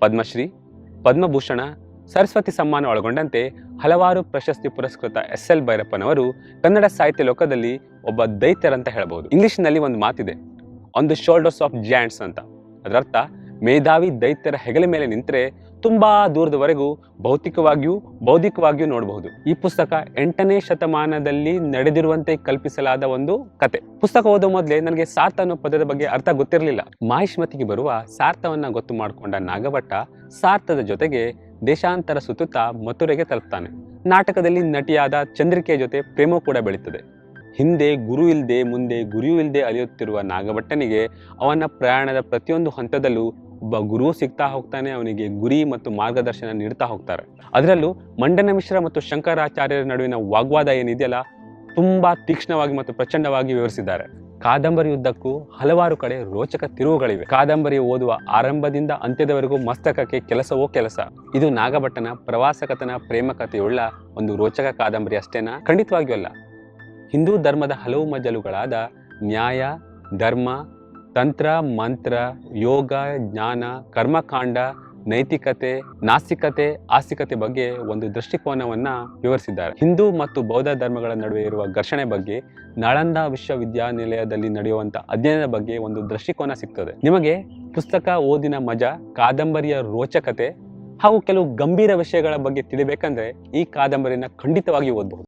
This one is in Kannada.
ಪದ್ಮಶ್ರೀ, ಪದ್ಮಭೂಷಣ, ಸರಸ್ವತಿ ಸಮ್ಮಾನ ಒಳಗೊಂಡಂತೆ ಹಲವಾರು ಪ್ರಶಸ್ತಿ ಪುರಸ್ಕೃತ ಎಸ್ ಎಲ್ ಭೈರಪ್ಪನವರು ಕನ್ನಡ ಸಾಹಿತ್ಯ ಲೋಕದಲ್ಲಿ ಒಬ್ಬ ದೈತ್ಯರಂತ ಹೇಳಬಹುದು. ಇಂಗ್ಲಿಷ್ನಲ್ಲಿ ಒಂದು ಮಾತಿದೆ on the shoulders of giants ಅಂತ. ಅದರರ್ಥ ಮೇಧಾವಿ ದೈತ್ಯರ ಹೆಗಲ ಮೇಲೆ ನಿಂತರೆ ತುಂಬಾ ದೂರದವರೆಗೂ ಭೌತಿಕವಾಗಿಯೂ ಬೌದ್ಧಿಕವಾಗಿಯೂ ನೋಡಬಹುದು. ಈ ಪುಸ್ತಕ ಎಂಟನೇ ಶತಮಾನದಲ್ಲಿ ನಡೆದಿರುವಂತೆ ಕಲ್ಪಿಸಲಾದ ಒಂದು ಕತೆ. ಪುಸ್ತಕ ಓದೋ ಮೊದಲೇ ನನಗೆ ಸಾರ್ಥ ಅನ್ನೋ ಪದದ ಬಗ್ಗೆ ಅರ್ಥ ಗೊತ್ತಿರಲಿಲ್ಲ. ಮಾಹಿಷ್ಮತಿಗೆ ಬರುವ ಸಾರ್ಥವನ್ನ ಗೊತ್ತು ಮಾಡಿಕೊಂಡ ನಾಗಭಟ್ಟ ಸಾರ್ಥದ ಜೊತೆಗೆ ದೇಶಾಂತರ ಸುತ್ತುತ್ತಾ ಮಥುರೆಗೆ ತಲುಪ್ತಾನೆ. ನಾಟಕದಲ್ಲಿ ನಟಿಯಾದ ಚಂದ್ರಿಕೆಯ ಜೊತೆ ಪ್ರೇಮ ಕೂಡ ಬೆಳೀತದೆ. ಹಿಂದೆ ಗುರು ಇಲ್ಲದೆ ಮುಂದೆ ಗುರಿಯೂ ಇಲ್ಲದೆ ಅಲಿಯುತ್ತಿರುವ ನಾಗಭಟ್ಟನಿಗೆ ಅವನ ಪ್ರಯಾಣದ ಪ್ರತಿಯೊಂದು ಹಂತದಲ್ಲೂ ಒಬ್ಬ ಗುರು ಸಿಗ್ತಾ ಹೋಗ್ತಾನೆ, ಅವನಿಗೆ ಗುರಿ ಮತ್ತು ಮಾರ್ಗದರ್ಶನ ನೀಡ್ತಾ ಹೋಗ್ತಾರೆ. ಅದರಲ್ಲೂ ಮಂಡನ ಮಿಶ್ರ ಮತ್ತು ಶಂಕರಾಚಾರ್ಯರ ನಡುವಿನ ವಾಗ್ವಾದ ಏನಿದೆಯಲ್ಲ, ತುಂಬಾ ತೀಕ್ಷ್ಣವಾಗಿ ಮತ್ತು ಪ್ರಚಂಡವಾಗಿ ವಿವರಿಸಿದ್ದಾರೆ. ಕಾದಂಬರಿ ಉದ್ದಕ್ಕೂ ಹಲವಾರು ಕಡೆ ರೋಚಕ ತಿರುವುಗಳಿವೆ. ಕಾದಂಬರಿ ಓದುವ ಆರಂಭದಿಂದ ಅಂತ್ಯದವರೆಗೂ ಮಸ್ತಕಕ್ಕೆ ಕೆಲಸವೋ ಕೆಲಸ. ಇದು ನಾಗಭಟ್ಟನ ಪ್ರವಾಸಕತನ ಪ್ರೇಮ ಕಥೆಯುಳ್ಳ ಒಂದು ರೋಚಕ ಕಾದಂಬರಿ ಅಷ್ಟೇನಾ? ಖಂಡಿತವಾಗಿಯೂ ಅಲ್ಲ. ಹಿಂದೂ ಧರ್ಮದ ಹಲವು ಮಜಲುಗಳಾದ ನ್ಯಾಯ, ಧರ್ಮ ತಂತ್ರ, ಮಂತ್ರ, ಯೋಗ, ಜ್ಞಾನ, ಕರ್ಮಕಾಂಡ, ನೈತಿಕತೆ, ನಾಸ್ತಿಕತೆ, ಆಸ್ತಿಕತೆ ಬಗ್ಗೆ ಒಂದು ದೃಷ್ಟಿಕೋನವನ್ನ ವಿವರಿಸಿದ್ದಾರೆ. ಹಿಂದೂ ಮತ್ತು ಬೌದ್ಧ ಧರ್ಮಗಳ ನಡುವೆ ಇರುವ ಘರ್ಷಣೆ ಬಗ್ಗೆ ನಳಂದ ವಿಶ್ವವಿದ್ಯಾನಿಲಯದಲ್ಲಿ ನಡೆಯುವಂಥ ಅಧ್ಯಯನದ ಬಗ್ಗೆ ಒಂದು ದೃಷ್ಟಿಕೋನ ಸಿಗ್ತದೆ. ನಿಮಗೆ ಪುಸ್ತಕ ಓದಿನ ಮಜಾ, ಕಾದಂಬರಿಯ ರೋಚಕತೆ ಹಾಗೂ ಕೆಲವು ಗಂಭೀರ ವಿಷಯಗಳ ಬಗ್ಗೆ ತಿಳಿಬೇಕಂದ್ರೆ ಈ ಕಾದಂಬರಿನ ಖಂಡಿತವಾಗಿ ಓದಬಹುದು.